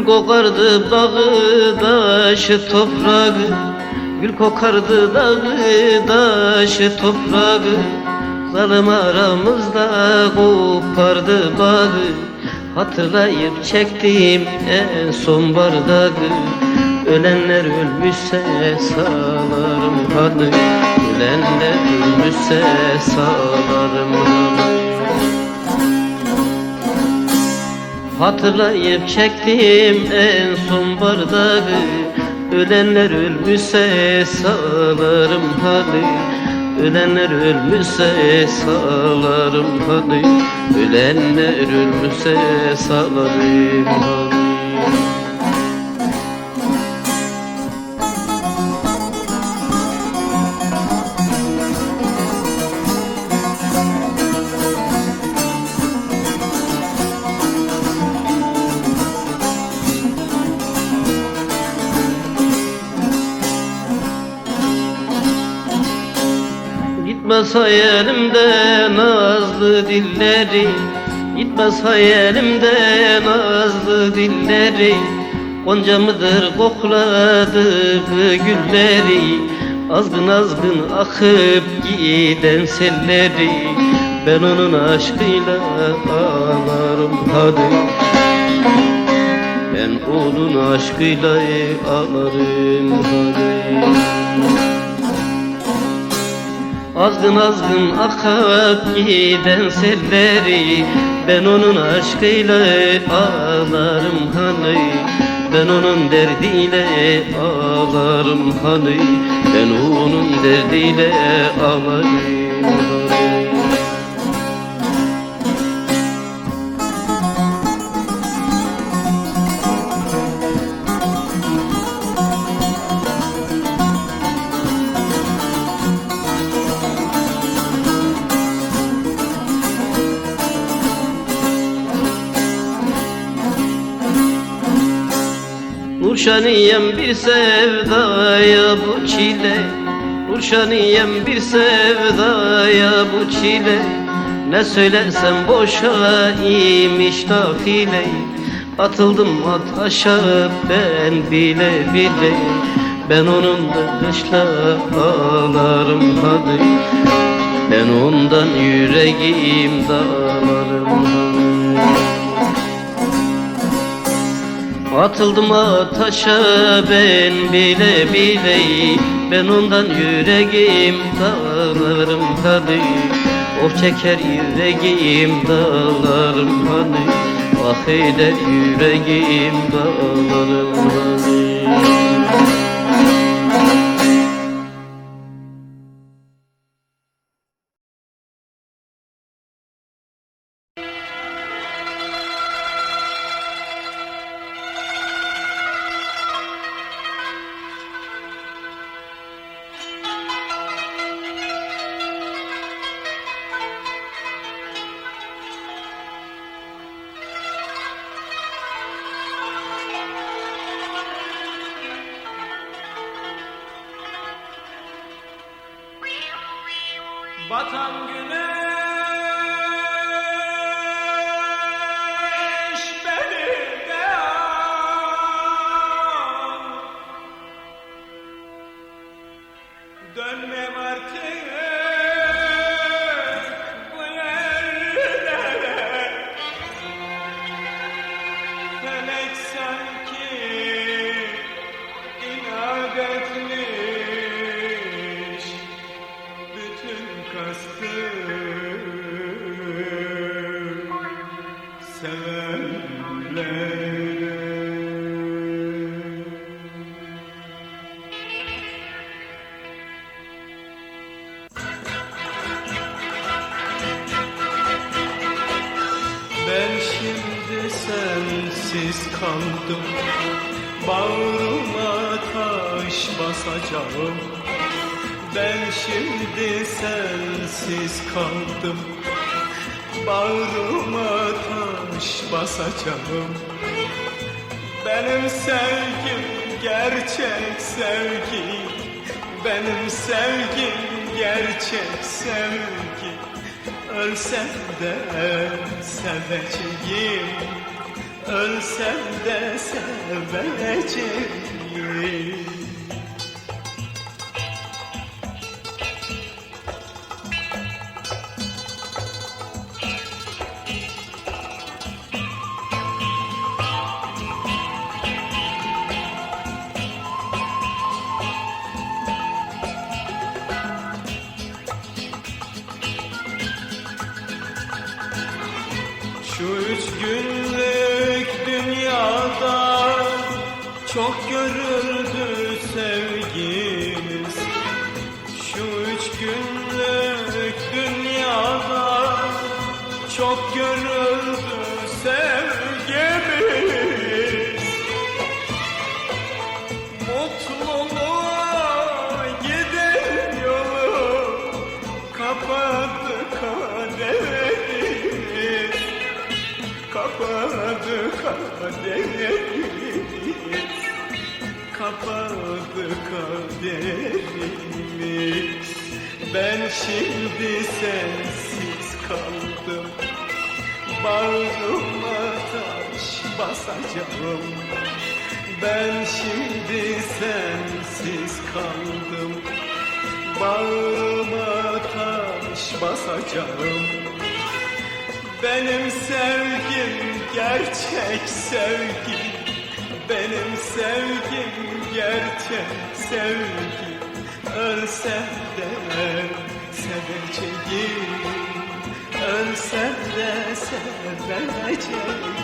Gül kokardı bağı taşı toprağı. Gül kokardı dağı taşı toprağı. Zalim aramızda kopardı bağı. Hatırlayıp çektim en son bardağı. Ölenler ölmüşse sağlarım hanı Ölenler ölmüşse sağlarım hanı Hatırlayıp çektim en son bardağı Ölenler ölmüşse sağlarım hali Ölenler ölmüşse sağlarım hali Ölenler ölmüşse sağlarım hali Gitmez hayalimde nazlı dilleri Gitmez hayalimde nazlı dilleri. Gonca mıdır kokladığı gülleri Azgın azgın akıp giden selleri. Ben onun aşkıyla ağlarım hadi. Ben onun aşkıyla ağlarım hadi Azgın azgın akıp giden selleri Ben onun aşkıyla ağlarım hani. Ben onun derdiyle ağlarım hani. Ben onun derdiyle ağlarım hani Nurşaniyem bir sevdaya bu çile. Nurşaniyem bir sevdaya bu çile. Ne söylesem boşa imiş nafile Atıldım ataşa ben bile bile. Ben onunla kışla ağlarım hadi. Ben ondan yüreğim dağlarım hadi Atıldım ataşa ben bile bile Ben ondan yüreğim dağlarım hadi Oh çeker yüreğim dağlarım hani. Ah eder yüreğim dağlarım hani Batan güneş sensiz kaldım. Bağrıma taş basacağım. Ben şimdi sensiz kaldım. Bağrıma taş basacağım. Benim sevgim gerçek sevgi. Benim sevgim gerçek sevgi. Ölsem de seveceğim Ölsem de seveceğim Şu üç günlük çok görüldü Kapadı kaderimiz Ben şimdi sensiz kaldım. Bağrıma taş basacağım. Ben şimdi sensiz kaldım. Bağrıma taş basacağım. Benim sevgim gerçek sevgi Benim sevgim gerçek sevgi. Ölsem de seveceğim Ölsem de seveceğim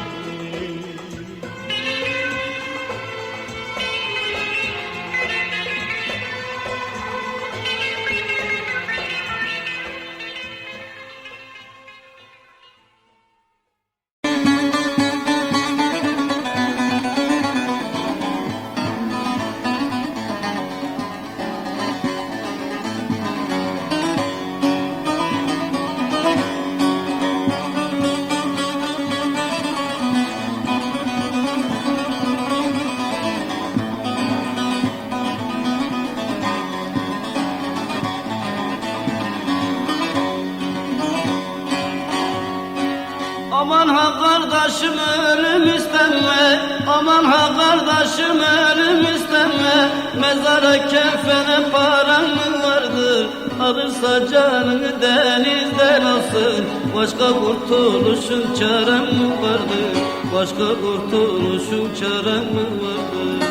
kardeşim ölüm isteme Aman ha kardeşim ölüm isteme Mezara kefene paran mı vardır? Alırsa canını denizden alsın. Başka kurtuluşun çaren mi vardır? Başka kurtuluşun çaren mi vardır?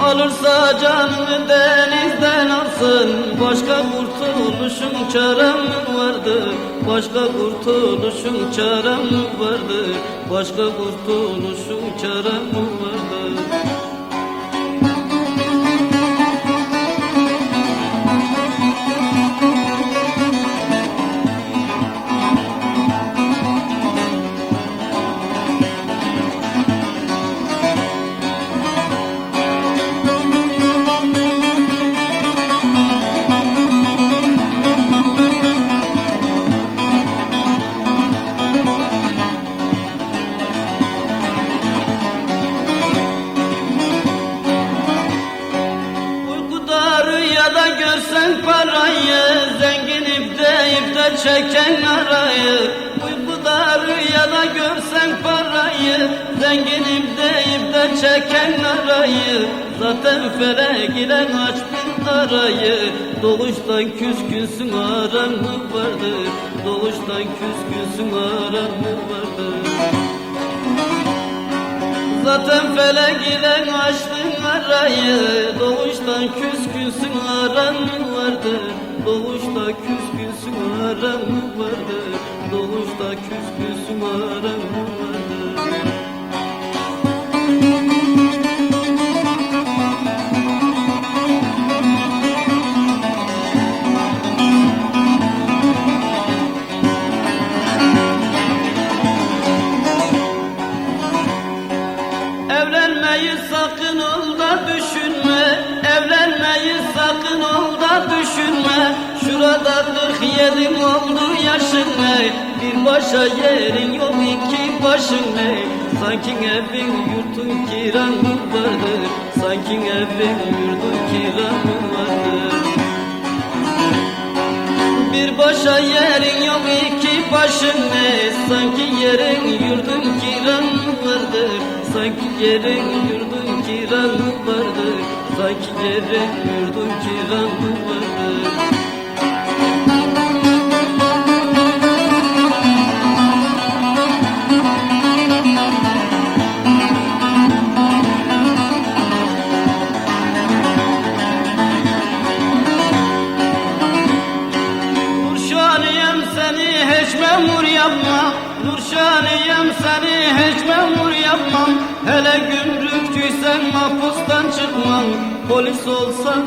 Alırsa canını denizden alsın. Başka kurtuluşun çarem mi vardı Başka kurtuluşun çarem mi vardı Başka kurtuluşun çarem mi deyip de çeken arayı Uykuda rüyada görsen parayı. Zenginip deyip de çeken arayı Zaten felek ile aç bin arayı. Doğuştan küskünsün aran mı vardır Doğuştan küskünsün aran mı vardır Zaten felek ile açtın arayı Doğuştan küskünsün aran mı vardı Doğuşta küskünsün aran mı vardı Doğuşta küskünsün aran mı vardı Evlenmeyi sakın ol da düşünme Evlenmeyi sakın ol da düşünme. Şurada 47 oldu yaşın ne? Bir başa yerin yok iki başın ne? Sanki evin yurtun kiran vardır Sanki evin yurdun kiran vardır Bir başa yerin yok iki başın ne? Sanki yerin yurdun kiran vardır Sanki yerin yurdun kiran vardır. Sanki yerin yurdun kiran vardır Polis olsan